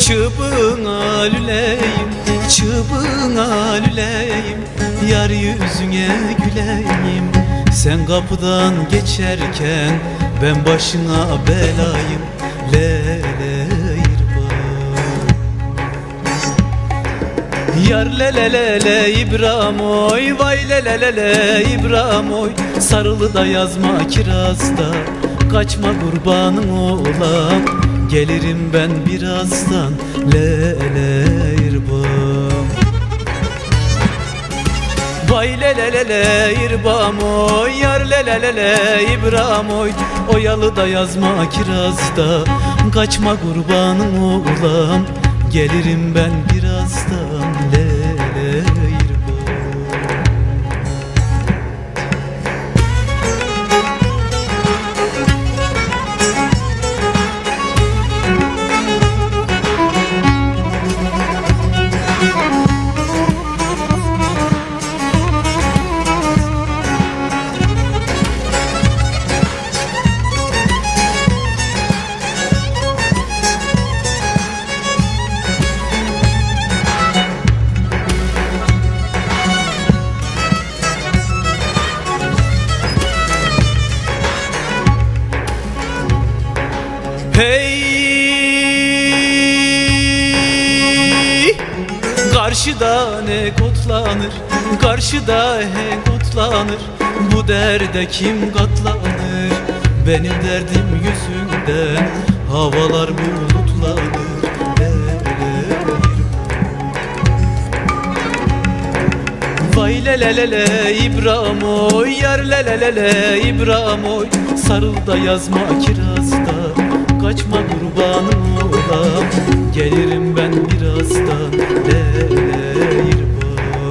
Çığbığına lüleyim, çığbığına lüleyim Yar yüzüne güleyim. Sen kapıdan geçerken ben başına belayım Leleyirba Yar le le le le İbrahim oy Vay le le le le İbrahim oy. Sarılı da yazma kirazda Kaçma kurbanım olam Gelirim ben birazdan Le le İrbam. Vay le le le le İrbam oy Yar le le le le İbrahim oy. Oyalı da yazma kirazda Kaçma kurbanım olam Gelirim ben birazdan Hey Karşıda ne kotlanır Karşıda he kotlanır Bu derde kim katlanır? Benim derdim yüzünden Havalar bulutlanır. Vay le le le le İbrahim oy Yar le le le le İbrahim oy. Sarıl da yazma kirazda Kaçma kurbanım olam Gelirim ben birazdan Le le İrbam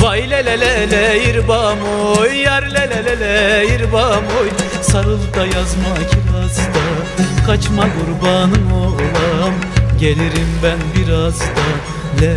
Vay le le le le İrbam oy Yar le le le le İrbam oy Sarıl da yazma kirazda Kaçma kurbanım olam. Gelirim ben birazdan Le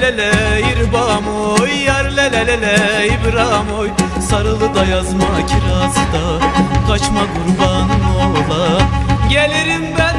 Vay le le le le İrbam oy Yar le le le le İbrahim oy Sarılı da yazma kirazda Kaçma kurbanım ola Gelirim ben